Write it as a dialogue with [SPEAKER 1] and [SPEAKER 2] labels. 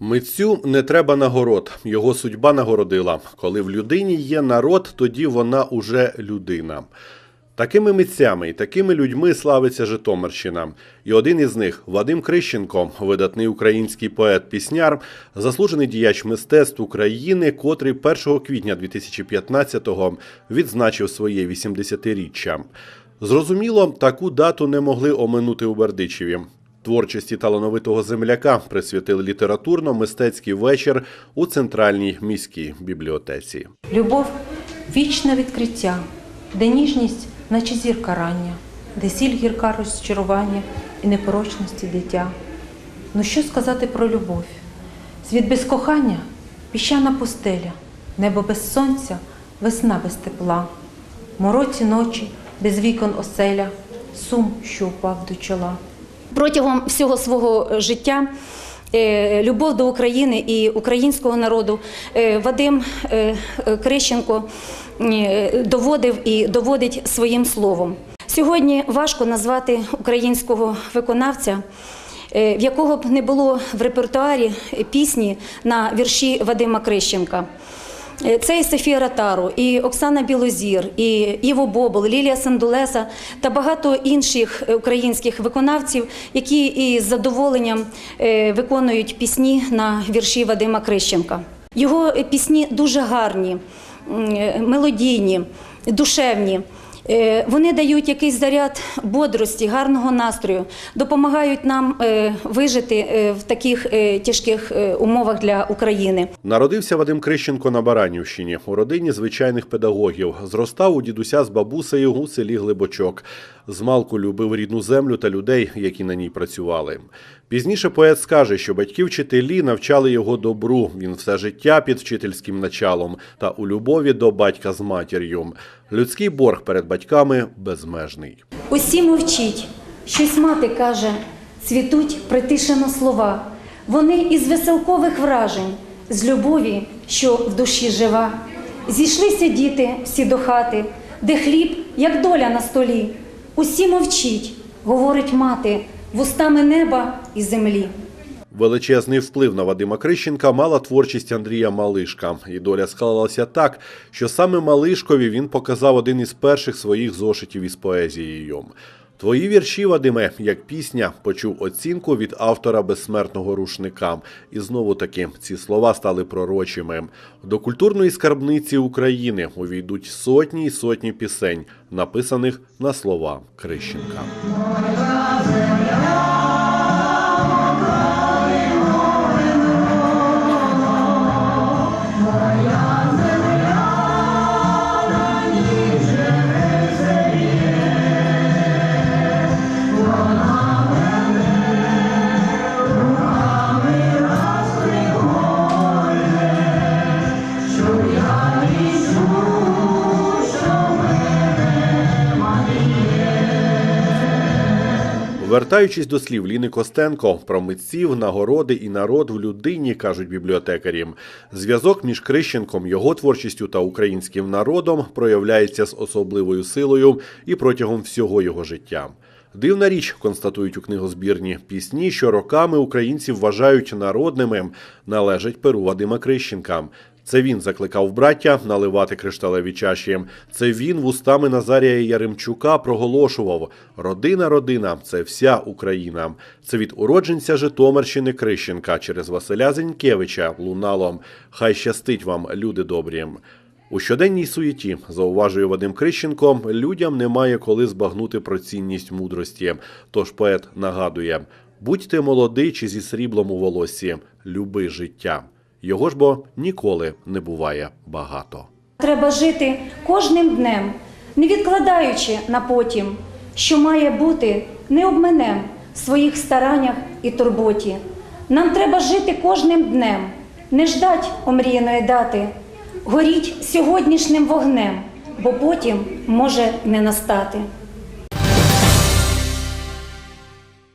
[SPEAKER 1] Митцю не треба нагород, його судьба нагородила. Коли в людині є народ, тоді вона уже людина. Такими митцями і такими людьми славиться Житомирщина. І один із них Вадим Крищенко, видатний український поет-пісняр, заслужений діяч мистецтв України, котрий 1 квітня 2015-го відзначив своє 80-річчя. Зрозуміло, таку дату не могли оминути у Бердичеві. Творчості талановитого земляка присвятили літературно-мистецький вечір у центральній міській бібліотеці.
[SPEAKER 2] Любов вічне відкриття, де ніжність, наче зірка рання, де сіль гірка розчарування і непорочності дитя. Ну що сказати про любов? Світ без кохання, піщана пустеля, небо без сонця, весна без тепла, мороці ночі, без вікон оселя, сум, що упав до чола.
[SPEAKER 3] Протягом всього свого життя е, любов до України і українського народу е, Вадим е, Крищенко е, доводив і доводить своїм словом. Сьогодні важко назвати українського виконавця, е, в якого б не було в репертуарі пісні на вірші Вадима Крищенка. Е, Це і Софія Ротару, і Оксана Білозір, і Іво Бобол, Лілія Сандулеса та багато інших українських виконавців, які із задоволенням е, виконують пісні на вірші Вадима Крищенка. Його е, пісні дуже гарні, мелодійні, душевні. Е, Вони дають якийсь заряд бодрості, гарного настрою, допомагають нам е, вижити е, в таких тяжких умовах для України.
[SPEAKER 1] Народився Вадим Крищенко на Баранівщині у родині звичайних педагогів. Зростав у дідуся з бабусею у селі Глибочок. Змалку любив рідну землю та людей, які на ній працювали. Пізніше поет скаже, що батьки-вчителі навчали його добру. Він все життя під вчительським началом та у любові до батька з матір'ю. Людський борг перед батьками безмежний.
[SPEAKER 3] Усі мовчіть, щось мати каже, цвітуть притишено слова. Вони із веселкових вражень, з любові, що в душі жива. Зійшлися діти всі до хати, де хліб, як доля на столі. Усі мовчіть, говорить мати, вустами неба і землі.
[SPEAKER 1] Величезний вплив на Вадима Крищенка мала творчість Андрія Малишка. І доля склалася так, що саме Малишкові він показав один із перших своїх зошитів із поезією. Твої вірші, Вадиме, як пісня, почув оцінку від автора безсмертного рушника. І знову таки ці слова стали пророчими. До культурної скарбниці України увійдуть сотні й сотні пісень, написаних на слова Крищенка. Вертаючись до слів Ліни Костенко про митців, нагороди і народ в людині, кажуть бібліотекарі, зв'язок між Крищенком, його творчістю та українським народом проявляється з особливою силою і протягом всього його життя. Дивна річ, констатують у книгозбірні пісні, що роками українці вважають народними, належать перу Вадима Крищенка. Це він закликав браття наливати кришталеві чаші. Це він вустами Назарія Яремчука проголошував: Родина, родина це вся Україна. Це від уродженця Житомирщини Крищенка через Василя Зенькевича лунало. Хай щастить вам, люди добрі. У щоденній суєті, зауважує Вадим Крищенко, людям немає коли збагнути про цінність мудрості. Тож поет нагадує: будьте молодий чи зі сріблом у волоссі, люби життя. Його ж бо ніколи не буває багато.
[SPEAKER 3] Треба жити кожним днем, не відкладаючи на потім, що має бути не обменем в своїх стараннях і турботі. Нам треба жити кожним днем, не ждать омріяної дати, горіть сьогоднішнім вогнем, бо потім може не настати.